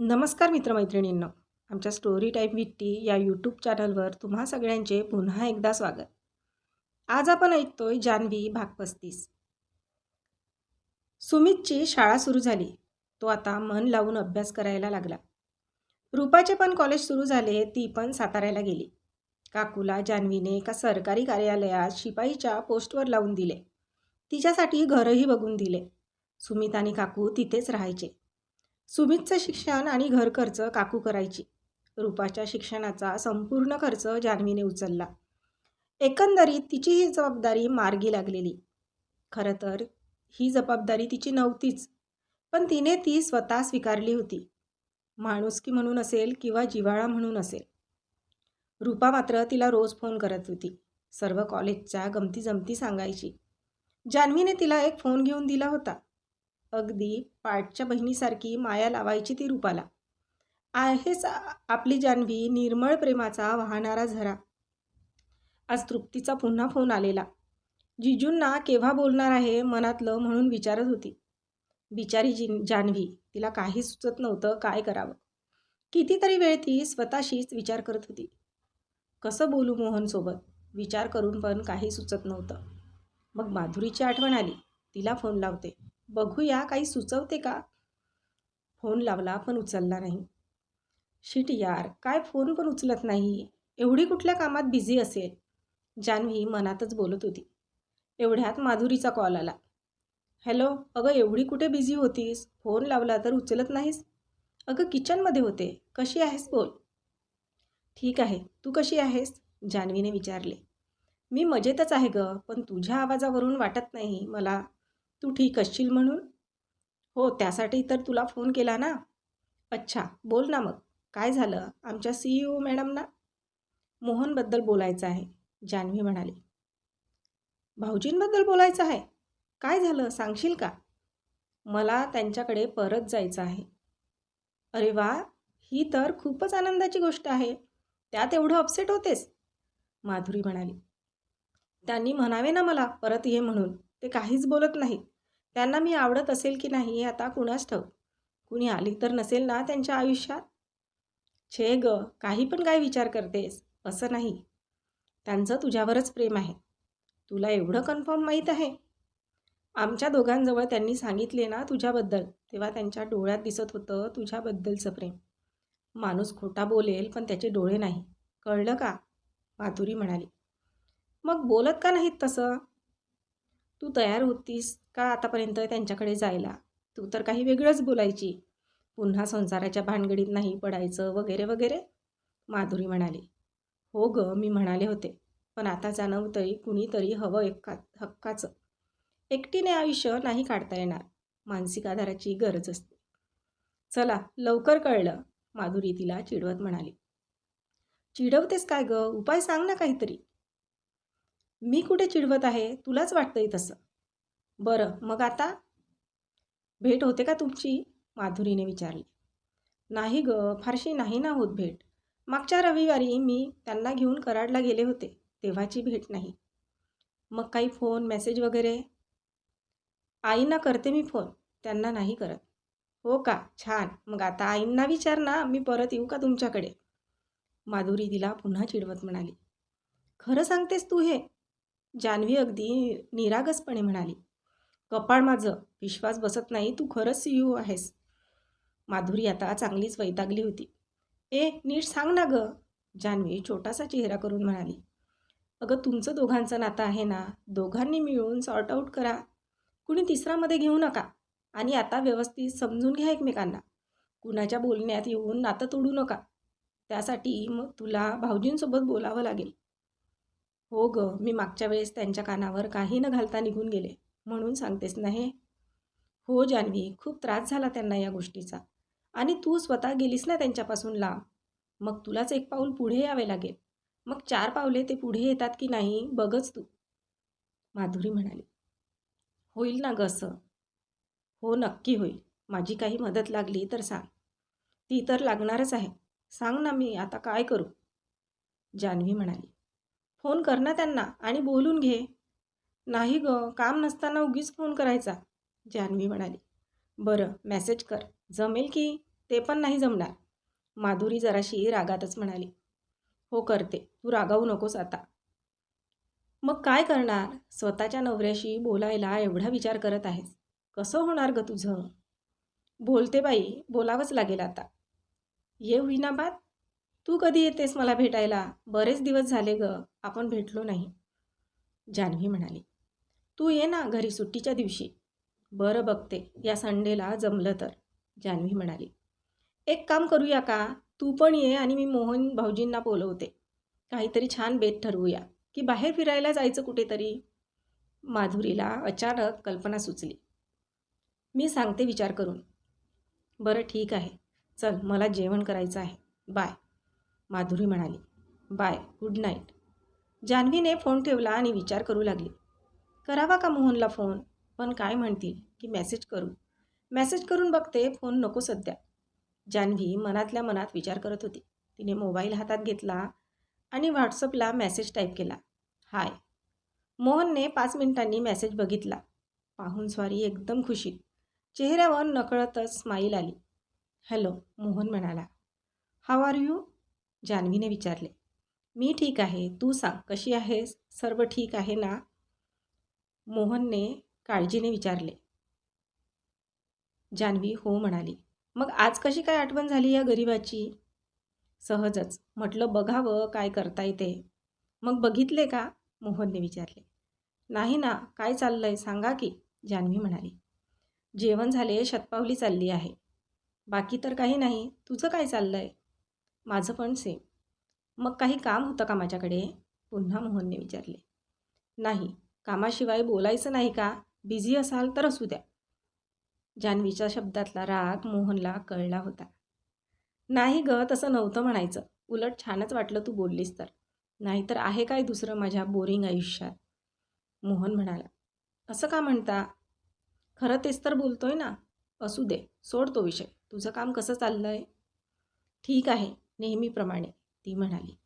नमस्कार मित्रमैत्रिणींनो. आमच्या स्टोरी टाईप विथ टी या यूट्यूब चॅनलवर तुम्हा सगळ्यांचे पुन्हा एकदा स्वागत. आज आपण ऐकतोय जान्हवी भाग पस्तीस. सुमितची शाळा सुरू झाली. तो आता मन लावून अभ्यास करायला लागला. रूपाचे पण कॉलेज सुरू झाले ती पण साताऱ्याला गेली. काकूला जान्हवीने एका सरकारी कार्यालयात शिपाईच्या पोस्टवर लावून दिले. तिच्यासाठी घरही बघून दिले. सुमित आणि काकू तिथेच राहायचे. सुमितचं शिक्षण आणि घर खर्च काकू करायची. रूपाच्या शिक्षणाचा संपूर्ण खर्च जान्हवीने उचलला. एकंदरीत तिची ही जबाबदारी मार्गी लागलेली. खरं तर ही जबाबदारी तिची नव्हतीच पण तिने ती स्वतः स्वीकारली होती. माणुसकी म्हणून असेल किंवा जिव्हाळा म्हणून असेल. रूपा मात्र तिला रोज फोन करत होती. सर्व कॉलेजच्या गमती जमती सांगायची. जान्हवीने तिला एक फोन घेऊन दिला होता. अगदी पाठच्या बहिणीसारखी माया लावायची ती रूपाला. आहेच आपली जान्हवी निर्मळ प्रेमाचा वाहणारा झरा. आज तृप्तीचा पुन्हा फोन आलेला. जिजूंना केव्हा बोलणार आहे मनातलं म्हणून विचारत होती. बिचारी जिन जान्हवी तिला काही सुचत नव्हतं काय करावं. कितीतरी वेळ ती स्वतःशीच विचार करत होती. कसं बोलू मोहनसोबत? विचार करून पण काही सुचत नव्हतं. मग माधुरीची आठवण आली. तिला फोन लावते. बघूया काही सुचवते का? फोन लावला पण उचलला नाही. शिट यार काय फोन पण उचलत नाही. एवढी कुठल्या कामात बिझी असेल? जान्हवी मनातच बोलत होती. एवढ्यात माधुरीचा कॉल आला. हॅलो अगं एवढी कुठे बिझी होतीस? फोन लावला तर उचलत नाहीस? अगं किचनमध्ये होते. कशी आहेस बोल. ठीक आहे. तू कशी आहेस? जान्हवीने विचारले. मी मजेतच आहे गं पण तुझ्या आवाजावरून वाटत नाही मला तू ठीक असशील म्हणून? हो त्यासाठी तर तुला फोन केला ना. अच्छा बोल ना मग. काय झालं? आमच्या सी ई ओ मॅडमना? मोहनबद्दल बोलायचं आहे जान्हवी म्हणाली. भाऊजींबद्दल बोलायचं आहे? काय झालं? सांगशील का? मला त्यांच्याकडे परत जायचं आहे. अरे वा ही तर खूपच आनंदाची गोष्ट आहे. त्यात एवढं अपसेट होतेस? माधुरी म्हणाली. त्यांनी म्हणावे ना मला परत ये म्हणून. ते काहीच बोलत नाहीत. त्यांना मी आवडत असेल की नाही हे आता कुणास ठाऊक. कुणी आली तर नसेल ना त्यांच्या आयुष्यात? छे ग काही पण काय विचार करतेस? असं नाही. त्यांचं तुझ्यावरच प्रेम आहे. तुला एवढं कन्फर्म माहीत आहे? आमच्या दोघांजवळ त्यांनी सांगितले ना तुझ्याबद्दल तेव्हा त्यांच्या डोळ्यात दिसत होतं तुझ्याबद्दलचं प्रेम. माणूस खोटा बोलेल पण त्याचे डोळे नाही. कळलं का? माधुरी म्हणाली. मग बोलत का नाहीत तसं? तू तयार होतीस का आतापर्यंत त्यांच्याकडे जायला? तू तर काही वेगळंच बोलायची. पुन्हा संसाराच्या भानगडीत नाही पडायचं वगैरे वगैरे? माधुरी म्हणाली. हो ग मी म्हणाले होते पण आता जाणवतंय कुणीतरी हवं एका हक्काचं. एकटीने आयुष्य नाही काढता येणार. मानसिक आधाराची गरज असते. चला लवकर कळलं माधुरी तिला चिडवत म्हणाली. चिडवतेस काय ग? उपाय सांग ना काहीतरी. मी कुठे चिडवत आहे? तुलाच वाटतंय तसं. बरं मग आता? भेट होते का तुमची? माधुरीने विचारले. नाही ग फारशी नाही ना होत भेट. मागच्या रविवारी मी त्यांना घेऊन कराडला गेले होते तेव्हाची भेट नाही. मग काही फोन मेसेज वगैरे? आईंना करते मी फोन त्यांना नाही करत. हो का? छान. मग आता आईंना विचार ना मी परत येऊ का तुमच्याकडे? माधुरी तिला पुन्हा चिडवत म्हणाली. खरं सांगतेस तू हे? जान्हवी अगदी निरागसपणे म्हणाली कपाळ माझं विश्वास बसत नाही तू खरंच सी यू आहेस. माधुरी आता चांगलीच वैतागली होती. ए नीट सांग ना गं जान्हवी छोटासा चेहरा करून म्हणाली. अगं तुमचं दोघांचं नातं आहे ना दोघांनी मिळून सॉर्ट आऊट करा. कुणी तिसरामध्ये घेऊ नका आणि आता व्यवस्थित समजून घ्या एकमेकांना. कुणाच्या बोलण्यात येऊन नातं तोडू नका. त्यासाठी मग तुला भाऊजींसोबत बोलावं लागेल. हो ग मी मागच्या वेळेस त्यांच्या कानावर काही न घालता निघून गेले म्हणून सांगतेस ना हे. हो जान्हवी खूप त्रास झाला त्यांना या गोष्टीचा. आणि तू स्वतः गेलीस ना त्यांच्यापासून लांब. मग तुलाच एक पाऊल पुढे यावे लागेल. मग चार पावले ते पुढे येतात की नाही बघच तू. माधुरी म्हणाली. होईल ना गसं हो नक्की होईल. माझी काही मदत लागली तर सांग. ती तर लागणारच आहे. सांग ना मी आता काय करू? जान्हवी म्हणाली. फोन कर ना त्यांना आणि बोलून घे. नाही ग काम नसताना उगीच फोन करायचा जान्हवी म्हणाली. बरं मेसेज कर. जमेल की? ते पण नाही जमणार. माधुरी जराशी रागातच म्हणाली. हो करते. तू रागावू नकोस आता. मग काय करणार? स्वतःच्या नवऱ्याशी बोलायला एवढा विचार करत आहेस. कसं होणार ग तुझं? बोलते बाई बोलावंच लागेल आता. ये होईना बात. तू कधी येतेस मला भेटायला? बरेच दिवस झाले ग आपण भेटलो नाही. जान्हवी म्हणाली. तू ये ना घरी सुट्टीच्या दिवशी. बरं बघते या संडेला जमलं तर. जान्हवी म्हणाली. एक काम करूया का? तू पण ये आणि मी मोहन भाऊजींना बोलवते. काहीतरी छान बेत ठरवूया. की बाहेर फिरायला जायचं कुठेतरी? माधुरीला अचानक कल्पना सुचली. मी सांगते विचार करून. बरं ठीक आहे. चल मला जेवण करायचं आहे. बाय. माधुरी म्हणाली बाय गुड नाईट. जान्हवीने फोन ठेवला आणि विचार करू लागली. करावा का मोहनला फोन? पण काय म्हणतील की मेसेज करू? मेसेज करून बघते फोन नको सध्या. जान्हवी मनातल्या मनात विचार करत होती. तिने मोबाईल हातात घेतला आणि व्हॉट्सअपला मेसेज टाईप केला. हाय. मोहनने पाच मिनिटांनी मेसेज बघितला. पाहून स्वारी एकदम खुशीत चेहऱ्यावर नकळतच स्माईल आली. हॅलो मोहन म्हणाला. How R you? जान्हवीने विचारले. मी ठीक आहे. तू सांग कशी आहेस? सर्व ठीक आहे ना? मोहनने काळजीने विचारले. जान्हवी हो म्हणाली. मग आज कशी काय आठवण झाली या गरिबाची? सहजच. म्हटलं बघावं काय करता येते. मग बघितले का? मोहनने विचारले. नाही ना. काय चाललंय? सांगा की जान्हवी म्हणाली. जेवण झाले शतपावली चालली आहे. बाकी तर काही नाही. तुझं काय चाललंय? माझं पण सेम मग काही काम होतं का माझ्याकडे? पुन्हा मोहनने विचारले. नाही कामाशिवाय बोलायचं नाही का? बिझी असाल तर असू द्या. जान्हवीच्या शब्दातला राग मोहनला कळला होता. नाही ग तसं नव्हतं म्हणायचं. उलट छानच वाटलं तू बोललीस तर. नाहीतर आहे काय दुसरं माझ्या बोरिंग आयुष्यात? मोहन म्हणाला. असं का म्हणता? खरं तेच तर बोलतोय ना. असू दे सोड तो विषय. तुझं काम कसं चाललं आहे ठीक आहे. नेहमीप्रमाणे ती म्हणाली.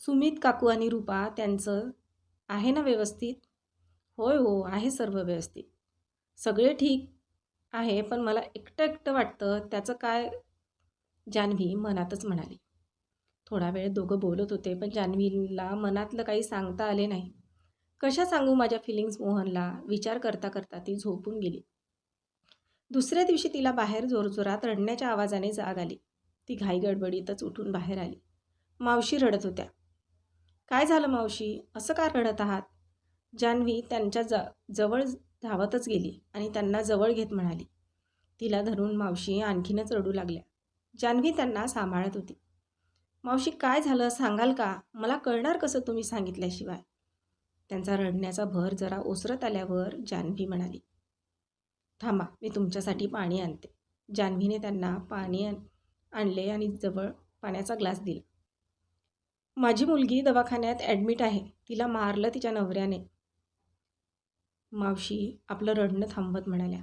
सुमित काकू आणि रूपा त्यांचं आहे ना व्यवस्थित? होय हो आहे सर्व व्यवस्थित. सगळे ठीक आहे पण मला एकटं एकटं वाटतं त्याचं काय? जान्हवी मनातच म्हणाली. थोडा वेळ दोघं बोलत होते पण जान्हवीला मनातलं काही सांगता आले नाही. कशा सांगू माझ्या फिलिंग्स मोहनला? विचार करता करता ती झोपून गेली. दुसऱ्या दिवशी तिला बाहेर जोरजोरात रडण्याच्या आवाजाने जाग आली. ती घाई गडबडीतच उठून बाहेर आली. मावशी रडत होत्या. काय झालं मावशी? असं का रडत आहात? जान्हवी त्यांच्या ज जवळ धावतच गेली आणि त्यांना जवळ घेत म्हणाली. तिला धरून मावशी आणखीनच रडू लागल्या. जान्हवी त्यांना सांभाळत होती. मावशी काय झालं? सांगाल का? मला कळणार कसं तुम्ही सांगितल्याशिवाय? त्यांचा रडण्याचा भर जरा ओसरत आल्यावर जान्हवी म्हणाली. थांबा मी तुमच्यासाठी पाणी आणते. जान्हवीने त्यांना पाणी आण आणले आणि जवळ पाण्याचा ग्लास दिला. माझी मुलगी दवाखान्यात ॲडमिट आहे. तिला मारलं तिच्या नवऱ्याने. मावशी आपलं रडणं थांबवत म्हणाल्या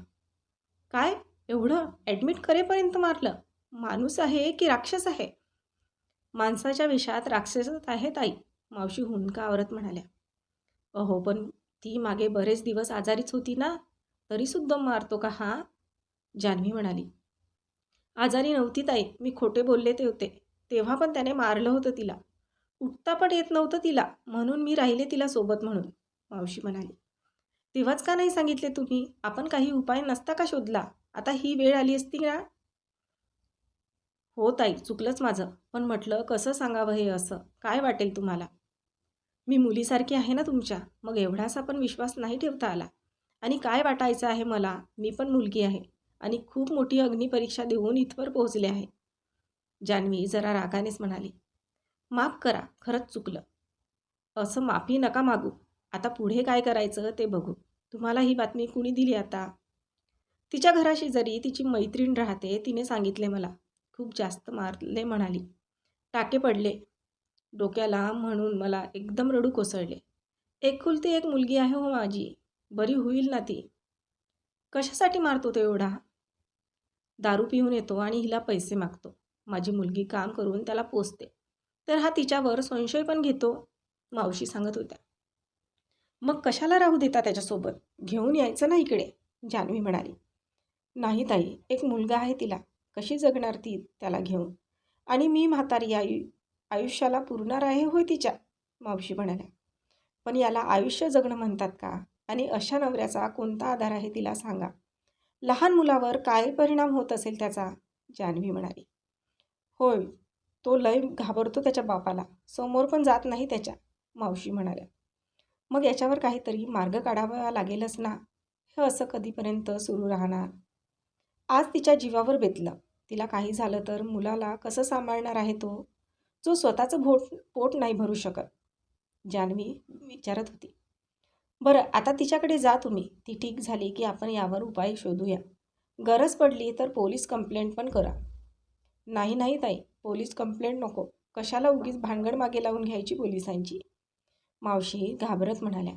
काय? एवढं ॲडमिट करेपर्यंत मारलं? माणूस आहे की राक्षस आहे? माणसाच्या विषयात राक्षसच आहे ताई मावशी हुंका आवरत म्हणाल्या. अहो पण ती मागे बरेच दिवस आजारीच होती ना? तरीसुद्धा मारतो का हा? जान्हवी म्हणाली. आजारी नव्हती ताई. मी खोटे बोलले ते होते. तेव्हा पण त्याने मारलं होतं तिला. उठता पण येत नव्हतं तिला. म्हणून मी राहिले तिला सोबत म्हणून. मावशी म्हणाली तेव्हाच का नाही सांगितले तुम्ही? आपण काही उपाय नसता का शोधला? आता ही वेळ आली असती ना? हो ताई चुकलंच माझं. पण म्हटलं कसं सांगावं हे असं? काय वाटेल तुम्हाला? मी मुलीसारखी आहे ना तुमच्या. मग एवढासा पण विश्वास नाही ठेवता आला. आणि काय वाटायचं आहे मला? मी पण मुलगी आहे. आणि खूप मोठी अग्निपरीक्षा देऊन इथवर पोहोचले आहे. जान्हवी जरा रागानेच म्हणाली माफ करा खरंच चुकलं. असं माफी नका मागू. आता पुढे काय करायचं ते बघू. तुम्हाला ही बातमी कुणी दिली आता? तिच्या घराशी जरी तिची मैत्रीण राहते तिने सांगितले मला. खूप जास्त मारले म्हणाली. टाके पडले. डोक्याला म्हणून मला एकदम रडू कोसळले. एक खुलती एक मुलगी आहे हो माझी. बरी होईल ना ती. कशासाठी मारतो तो एवढा? दारू पिऊन येतो आणि हिला पैसे मागतो. माझी मुलगी काम करून त्याला पोचते तर हा तिच्यावर संशय पण घेतो मावशी सांगत होत्या. मग कशाला राहू देता त्याच्यासोबत? घेऊन यायचं ना इकडे जान्हवी म्हणाली. नाही ताई एक मुलगा आहे तिला. कशी जगणार ती त्याला घेऊन? आणि मी म्हातारी आयु आयुष्याला पुरणार आहे होय तिच्या? मावशी म्हणाल्या. पण याला आयुष्य जगणं म्हणतात का? आणि अशा नवऱ्याचा कोणता आधार आहे तिला सांगा. लहान मुलावर काय परिणाम होत असेल त्याचा? जान्हवी म्हणाली. होय तो लय घाबरतो त्याच्या बापाला. समोर पण जात नाही त्याच्या मावशी म्हणाल्या. मग याच्यावर काहीतरी मार्ग काढावा लागेलच ना? हे असं कधीपर्यंत सुरू राहणार? आज तिच्या जीवावर बेतलं. तिला काही झालं तर मुलाला कसं सांभाळणार आहे तो? जो स्वतःचं भोट पोट नाही भरू शकत. जान्हवी विचारत होती. बरं आता तिच्याकडे जा तुम्ही. ती ठीक झाली की आपण यावर उपाय शोधूया. गरज पडली तर पोलीस कंप्लेंट पण करा. नाही नाही ताई. पोलीस कंप्लेंट नको. कशाला उगीच भानगड मागे लावून घ्यायची पोलिसांची? मावशी घाबरत म्हणाल्या.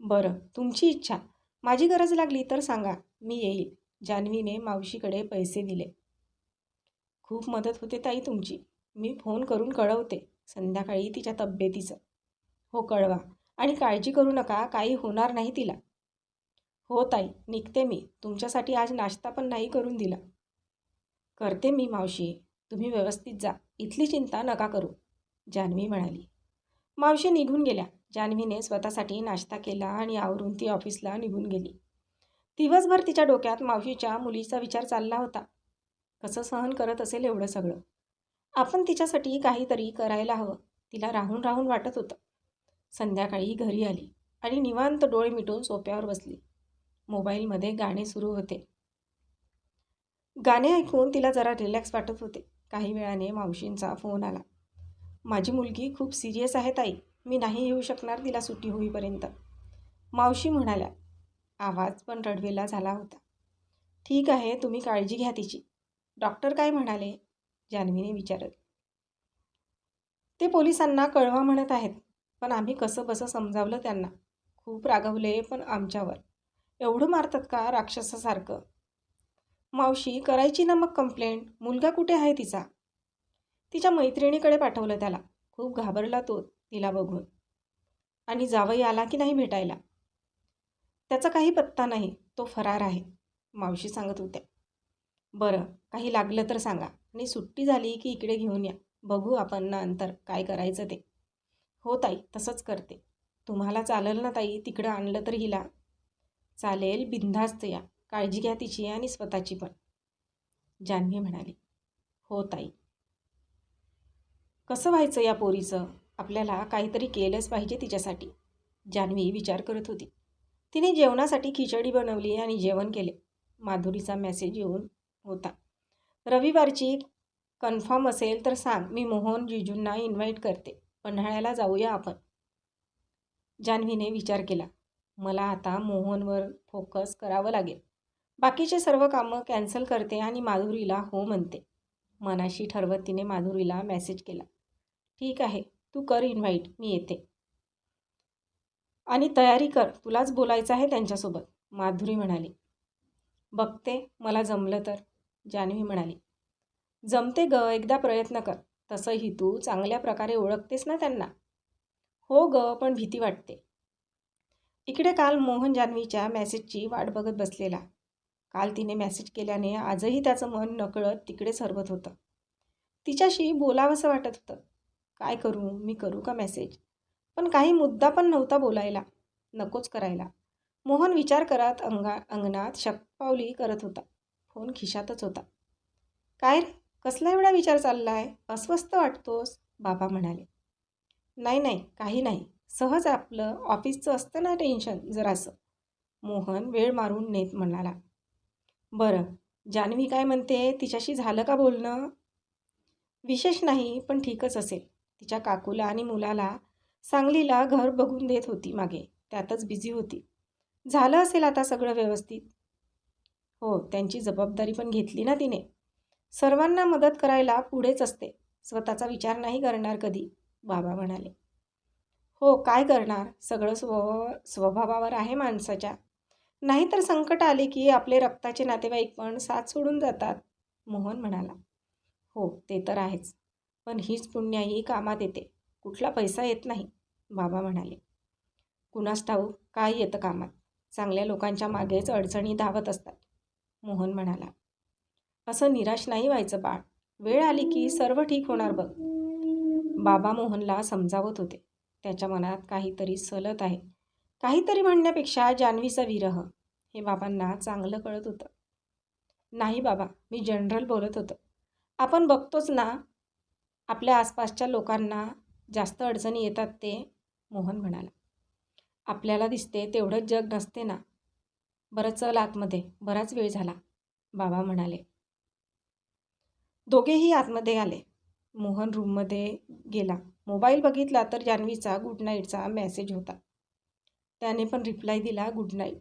बरं तुमची इच्छा. माझी गरज लागली तर सांगा. मी येईल. जान्हवीने मावशीकडे पैसे दिले. खूप मदत होते ताई तुमची. मी फोन करून कळवते. संध्याकाळी तिच्या तब्येतीचं. हो कळवा. आणि काळजी करू नका काही होणार नाही तिला. हो ताई निघते मी. तुमच्यासाठी आज नाश्ता पण नाही करून दिला. करते मी मावशी. तुम्ही व्यवस्थित जा. इथली चिंता नका करू जान्हवी म्हणाली. मावशी निघून गेल्या. जान्हवीने स्वतःसाठी नाश्ता केला आणि आवरून ती ऑफिसला निघून गेली. दिवसभर तिच्या डोक्यात मावशीच्या मुलीचा विचार चालला होता. कसं सहन करत असेल एवढं सगळं? आपण तिच्यासाठी काहीतरी करायला हवं. तिला राहून राहून वाटत होतं. संध्याकाळी घरी आली आणि निवांत डोळे मिटून सोप्यावर बसली. मोबाईलमध्ये गाणे सुरू होते. गाणे ऐकून तिला जरा रिलॅक्स वाटत होते. काही वेळाने मावशींचा फोन आला. माझी मुलगी खूप सिरियस आहे ताई. मी नाही येऊ शकणार तिला सुट्टी होईपर्यंत. मावशी म्हणाल्या. आवाज पण रडवेला झाला होता. ठीक आहे तुम्ही काळजी घ्या तिची. डॉक्टर काय म्हणाले? जान्हवीने विचारत ते पोलिसांना कळवा म्हणत आहेत. पण आम्ही कसं बसं समजावलं त्यांना. खूप रागवले पण आमच्यावर. एवढं मारतात का राक्षसासारखं? मावशी करायची ना मग कंप्लेंट मुलगा कुठे आहे तिचा? तिच्या मैत्रिणीकडे पाठवलं त्याला. खूप घाबरला तो तिला बघून. आणि जावई आला की नाही भेटायला? त्याचा काही पत्ता नाही. तो फरार आहे मावशी सांगत होत्या. बरं काही लागलं तर सांगा. आणि सुट्टी झाली की इकडे घेऊन या. बघू आपण नंतर काय करायचं ते. हो ताई तसंच करते. तुम्हाला चालेल ना ताई तिकडं आणलं तर हिला. चालेल बिनधास्त या. काळजी घ्या तिची आणि स्वतःची पण. जान्हवी म्हणाली. हो ताई. कसं व्हायचं या पोरीचं? आपल्याला काहीतरी केलंच पाहिजे तिच्यासाठी. जान्हवी विचार करत होती. तिने जेवणासाठी खिचडी बनवली आणि जेवण केले. माधुरीचा मेसेज येऊन होता. रविवारची कन्फर्म असेल तर सांग. मी मोहन जिजूंना इन्व्हाइट करते. पन्हाळ्याला जाऊया आपण. जान्हवीने विचार केला. मला आता मोहनवर फोकस करावं लागेल. बाकीचे सर्व कामं कॅन्सल करते आणि माधुरीला हो म्हणते. मनाशी ठरवत तिने माधुरीला मेसेज केला. ठीक आहे तू कर इन्व्हाइट मी येते. आणि तयारी कर तुलाच बोलायचं आहे त्यांच्यासोबत माधुरी म्हणाली. बघते मला जमलं तर जान्हवी म्हणाली. जमते ग एकदा प्रयत्न कर. तसंही तू चांगल्या प्रकारे ओळखतेस ना त्यांना. हो ग पण भीती वाटते. इकडे काल मोहन जान्हवीच्या मेसेजची वाट बघत बसलेला. काल तिने मॅसेज केल्याने आजही त्याचं मन नकळत तिकडे सरवत होतं. तिच्याशी बोलावंसं वाटत होतं. काय करू? मी करू का मेसेज? पण काही मुद्दा पण नव्हता बोलायला. नकोच करायला. मोहन विचार करत अंगा अंगणात शकपावली करत होता. फोन खिशातच होता. काय रे? कसला एवढा विचार चालला आहे अस्वस्थ वाटतोस बाबा म्हणाले. नाही नाही काही नाही. सहज आपलं ऑफिसचं असतं ना टेन्शन जरासं. मोहन वेळ मारून नेत म्हणाला. बरं जान्हवी काय म्हणते? तिच्याशी झालं का बोलणं? विशेष नाही पण ठीकच असेल. तिच्या काकूला आणि मुलाला सांगलीला घर बघून देत होती मागे. त्यातच बिझी होती. झालं असेल आता सगळं व्यवस्थित? हो त्यांची जबाबदारी पण घेतली ना तिने. सर्वांना मदत करायला पुढेच असते. स्वतःचा विचार नाही करणार कधी बाबा म्हणाले. हो काय करणार? सगळं स्वभाव स्वभावावर आहे माणसाच्या. नाहीतर संकट आले की आपले रक्ताचे नातेवाईक पण साथ सोडून जातात मोहन म्हणाला. हो ते तर आहेच. पण हीच पुण्याही कामात येते. कुठला पैसा येत नाही बाबा म्हणाले. कुणास ठाऊ काय येतं कामात? चांगल्या लोकांच्या मागेच अडचणी धावत असतात मोहन म्हणाला. असं निराश नाही व्हायचं बाळ. वेळ आली की सर्व ठीक होणार बघ. बाबा मोहनला समजावत होते. त्याच्या मनात काहीतरी सलत आहे. काहीतरी म्हणण्यापेक्षा जान्हवीचा विरह हे बाबांना चांगलं कळत होतं. नाही बाबा मी जनरल बोलत होतं. आपण बघतोच ना आपल्या आसपासच्या लोकांना जास्त अडचणी येतात ते मोहन म्हणाला. आपल्याला दिसते तेवढंच जग नसते ना. बरं चल आतमध्ये बराच वेळ झाला बाबा म्हणाले. दोघेही आतमध्ये आले. मोहन रूममध्ये गेला. मोबाईल बघितला तर जान्हवीचा गुड नाईटचा मेसेज होता. त्याने पण रिप्लाय दिला गुड नाईट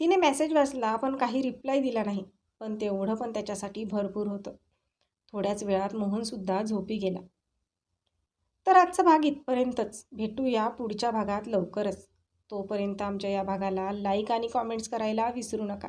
तिने मेसेज वाचला पण काही रिप्लाय दिला नाही. पण तेवढं पण त्याच्यासाठी भरपूर होतं. थोड्याच वेळात मोहनसुद्धा झोपी गेला. तर आजचा भाग इथपर्यंतच. भेटूया पुढच्या भागात लवकरच. तोपर्यंत आमच्या या भागाला लाईक आणि कॉमेंट्स करायला विसरू नका.